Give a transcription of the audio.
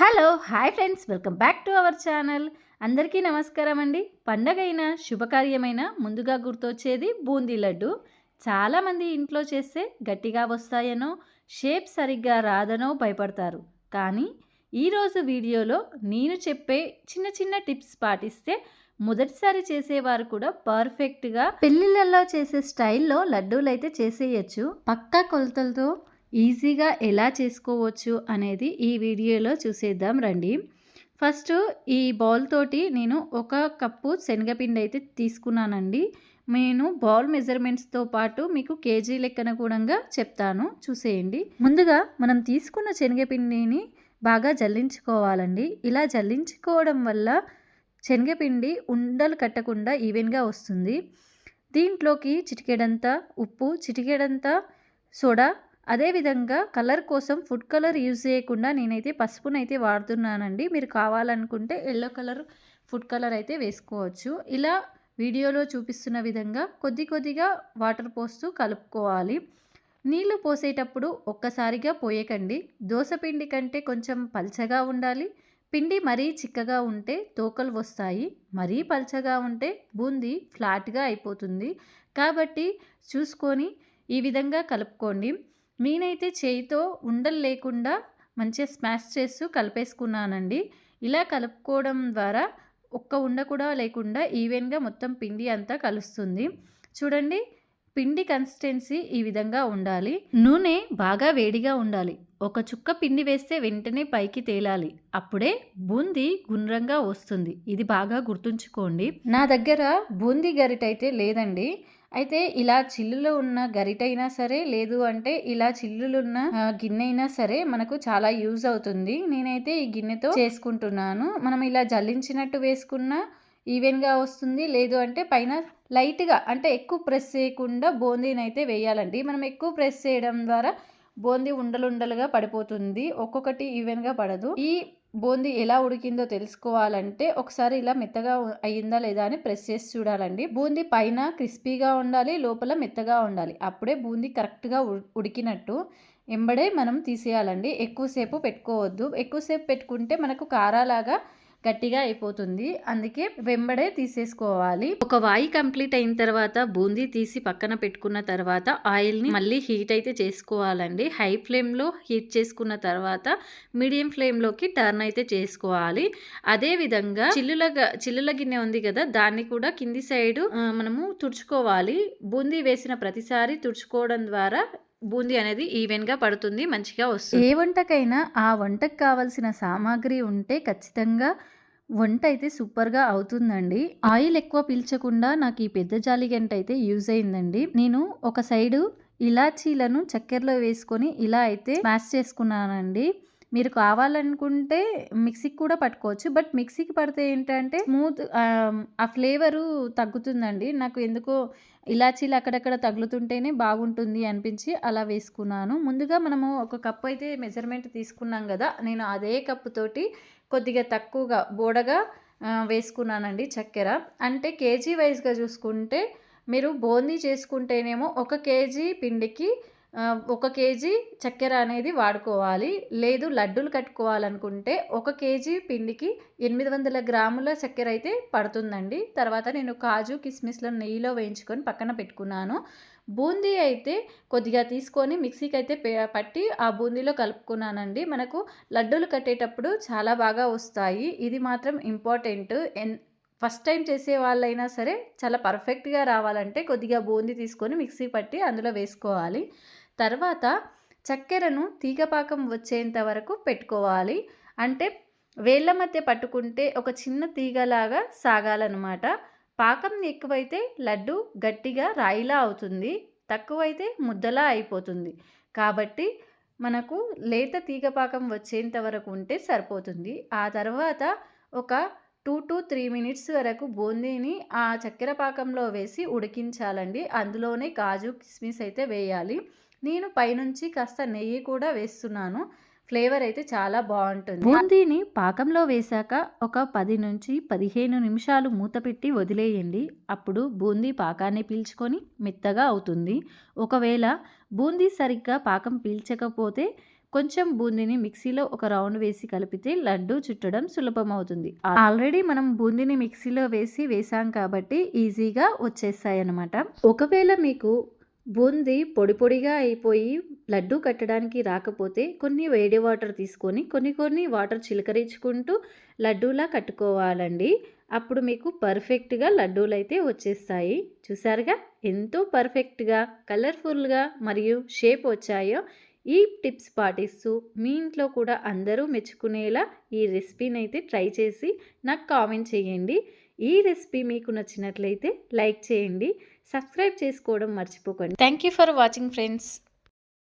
Hello hi friends. Welcome back to our channel. అందరికీ నమస్కారం అండి. పండగైన శుభకార్యమైన ముందుగా గుర్తొచ్చేది బూందీ లడ్డు. చాలామంది ఇంట్లో చేస్తే గట్టిగా వస్తాయనో షేప్ సరిగ్గా రాదనో భయపడతారు. కానీ ఈరోజు వీడియోలో నేను చెప్పే చిన్న చిన్న టిప్స్ పాటిస్తే మొదటిసారి చేసేవారు కూడా పర్ఫెక్ట్గా పెళ్ళిళ్ళల్లో చేసే స్టైల్లో లడ్డూలు అయితే చేసేయచ్చు. పక్కా కొలతలతో ఈజీగా ఎలా చేసుకోవచ్చు అనేది ఈ వీడియోలో చూసేద్దాం రండి. ఫస్ట్ ఈ బౌల్ తోటి నేను ఒక కప్పు శనగపిండి అయితే తీసుకున్నానండి. నేను బౌల్ మెజర్మెంట్స్తో పాటు మీకు కేజీ లెక్కన కూడా చెప్తాను. చూసేయండి. ముందుగా మనం తీసుకున్న శనగపిండిని బాగా జల్లించుకోవాలండి. ఇలా జల్లించుకోవడం వల్ల శనగపిండి ఉండలు కట్టకుండా ఈవెన్గా వస్తుంది. దీంట్లోకి చిటికెడంత ఉప్పు చిటికెడంత సోడా అదేవిధంగా కలర్ కోసం ఫుడ్ కలర్ యూజ్ చేయకుండా నేనైతే పసుపునైతే వాడుతున్నానండి. మీరు కావాలనుకుంటే ఎల్లో కలర్ ఫుడ్ కలర్ అయితే వేసుకోవచ్చు. ఇలా వీడియోలో చూపిస్తున్న విధంగా కొద్ది కొద్దిగా వాటర్ పోస్తూ కలుపుకోవాలి. నీళ్ళు పోసేటప్పుడు ఒక్కసారిగా పోయకండి. దోసపిండి కంటే కొంచెం పల్చగా ఉండాలి. పిండి మరీ చిక్కగా ఉంటే తోకలు వస్తాయి. మరీ పల్చగా ఉంటే బూందీ ఫ్లాట్గా అయిపోతుంది. కాబట్టి చూసుకొని ఈ విధంగా కలుపుకోండి. నేనైతే చేయితో ఉండలు లేకుండా మంచిగా స్మాష్ చేస్తూ కలిపేసుకున్నానండి. ఇలా కలుపుకోవడం ద్వారా ఒక్క ఉండ కూడా లేకుండా ఈవెన్గా మొత్తం పిండి అంతా కలుస్తుంది. చూడండి పిండి కన్సిస్టెన్సీ ఈ విధంగా ఉండాలి. నూనె బాగా వేడిగా ఉండాలి. ఒక చుక్క పిండి వేస్తే వెంటనే పైకి తేలాలి. అప్పుడే బూందీ గుండ్రంగా వస్తుంది. ఇది బాగా గుర్తుంచుకోండి. నా దగ్గర బూందీ గరిట అయితే లేదండి. అయితే ఇలా చిల్లులో ఉన్న గరిటైనా సరే లేదు అంటే ఇలా చిల్లులున్న గిన్నె అయినా సరే మనకు చాలా యూజ్ అవుతుంది. నేనైతే ఈ గిన్నెతో చేసుకుంటున్నాను. మనం ఇలా జల్లించినట్టు వేసుకున్న ఈవెన్గా వస్తుంది. లేదు అంటే పైన లైట్గా అంటే ఎక్కువ ప్రెస్ చేయకుండా బూందీని అయితే వేయాలండి. మనం ఎక్కువ ప్రెస్ చేయడం ద్వారా బూందీ ఉండలుండలుగా పడిపోతుంది. ఒక్కొక్కటి ఈవెన్గా పడదు. ఈ బూందీ ఎలా ఉడికిందో తెలుసుకోవాలంటే ఒకసారి ఇలా మెత్తగా అయ్యిందా లేదా అని ప్రెస్ చేసి చూడాలండి. బూందీ పైన క్రిస్పీగా ఉండాలి లోపల మెత్తగా ఉండాలి. అప్పుడే బూందీ కరెక్ట్గా ఉడికినట్టు ఎంబడే మనం తీసేయాలండి. ఎక్కువసేపు పెట్టుకోవద్దు. ఎక్కువసేపు పెట్టుకుంటే మనకు కారాలాగా గట్టిగా అయిపోతుంది. అందుకే వెంబడే తీసేసుకోవాలి. ఒక వాయి కంప్లీట్ అయిన తర్వాత బూందీ తీసి పక్కన పెట్టుకున్న తర్వాత ఆయిల్ని మళ్ళీ హీట్ అయితే చేసుకోవాలండి. హై ఫ్లేమ్లో హీట్ చేసుకున్న తర్వాత మీడియం ఫ్లేమ్లోకి టర్న్ అయితే చేసుకోవాలి. అదే విధంగా చిల్లుల గ- చిల్లుల గిన్నె ఉంది కదా దాన్ని కూడా కింది సైడ్ మనము తుడుచుకోవాలి. బూందీ వేసిన ప్రతిసారి తుడుచుకోవడం ద్వారా బూందీ అనేది ఈవెన్గా పడుతుంది మంచిగా వస్తుంది. ఏ వంటకైనా ఆ వంటకు కావలసిన సామాగ్రి ఉంటే ఖచ్చితంగా వంట అయితే సూపర్గా అవుతుందండి. ఆయిల్ ఎక్కువ పీల్చకుండా నాకు ఈ పెద్ద జాలి గంట అయితే యూజ్ అయిందండి. నేను ఒక సైడు ఇలాచీలను చక్కెరలో వేసుకొని ఇలా అయితే మ్యాష్ చేసుకున్నానండి. మీరు కావాలనుకుంటే మిక్సీకి కూడా పట్టుకోవచ్చు. బట్ మిక్సీకి పడితే ఏంటంటే స్మూత్ ఆ ఫ్లేవరు తగ్గుతుందండి. నాకు ఎందుకో ఇలాచీలు అక్కడక్కడ తగులుతుంటేనే బాగుంటుంది అనిపించి అలా వేసుకున్నాను. ముందుగా మనము ఒక కప్పు అయితే మెజర్మెంట్ తీసుకున్నాం కదా నేను అదే కప్పుతోటి కొద్దిగా తక్కువగా బోడగా వేసుకున్నానండి చక్కెర. అంటే కేజీ వైజ్గా చూసుకుంటే మీరు బూందీ చేసుకుంటేనేమో ఒక కేజీ పిండికి ఒక కేజీ చక్కెర అనేది వాడుకోవాలి. లేదు లడ్డూలు కట్టుకోవాలనుకుంటే ఒక కేజీ పిండికి ఎనిమిది వందల గ్రాముల చక్కెర అయితే పడుతుందండి. తర్వాత నేను కాజు కిస్మిస్లను నెయ్యిలో వేయించుకొని పక్కన పెట్టుకున్నాను. బూందీ అయితే కొద్దిగా తీసుకొని మిక్సీకి అయితే పట్టి ఆ బూందీలో కలుపుకున్నానండి. మనకు లడ్డూలు కట్టేటప్పుడు చాలా బాగా వస్తాయి. ఇది మాత్రం ఇంపార్టెంట్. ఎన్ ఫస్ట్ టైం చేసే వాళ్ళైనా సరే చాలా పర్ఫెక్ట్గా రావాలంటే కొద్దిగా బూందీ తీసుకొని మిక్సీ పట్టి అందులో వేసుకోవాలి. తర్వాత చక్కెరను తీగపాకం వచ్చేంత వరకు పెట్టుకోవాలి. అంటే వేళ్ళ మధ్య పట్టుకుంటే ఒక చిన్న తీగలాగా సాగాలన్నమాట. పాకం ఎక్కువైతే లడ్డు గట్టిగా రాయిలా అవుతుంది తక్కువైతే ముద్దలా అయిపోతుంది. కాబట్టి మనకు లేత తీగపాకం వచ్చేంత వరకు ఉంటే సరిపోతుంది. ఆ తర్వాత ఒక టూ టు త్రీ మినిట్స్ వరకు బూందీని ఆ చక్కెర పాకంలో వేసి ఉడికించాలండి. అందులోనే కాజు కిస్మిస్ అయితే వేయాలి. నేను పైనుంచి కాస్త నెయ్యి కూడా వేస్తున్నాను. ఫ్లేవర్ అయితే చాలా బాగుంటుంది. బూందీని పాకంలో వేశాక ఒక పది నుంచి పదిహేను నిమిషాలు మూత పెట్టి వదిలేయండి. అప్పుడు బూందీ పాకాన్ని పీల్చుకొని మెత్తగా అవుతుంది. ఒకవేళ బూందీ సరిగ్గా పాకం పీల్చకపోతే కొంచెం బూందీని మిక్సీలో ఒక రౌండ్ వేసి కలిపితే లడ్డు చుట్టడం సులభం అవుతుంది ఆల్రెడీ మనం బూందీని మిక్సీలో వేసి వేసాం కాబట్టి ఈజీగా వచ్చేస్తాయి అన్నమాట ఒకవేళ మీకు బూందీ పొడి పొడిగా అయిపోయి లడ్డు కట్టడానికి రాకపోతే కొన్ని వేడి వాటర్ తీసుకొని కొన్ని కొన్ని వాటర్ చిలకరించుకుంటూ లడ్డూలా కట్టుకోవాలండి. అప్పుడు మీకు పర్ఫెక్ట్గా లడ్డూలు అయితే వచ్చేస్తాయి. చూసారుగా ఎంతో పర్ఫెక్ట్గా కలర్ఫుల్గా మరియు షేప్ వచ్చాయో ఈ టిప్స్ పాటిస్తూ మీ ఇంట్లో కూడా అందరూ మెచ్చుకునేలా ఈ రెసిపీని అయితే ట్రై చేసి నాకు కామెంట్ చేయండి. ఈ రెసిపీ మీకు నచ్చినట్లయితే లైక్ చేయండి సబ్స్క్రైబ్ చేసుకోవడం మర్చిపోకండి. Thank you for watching friends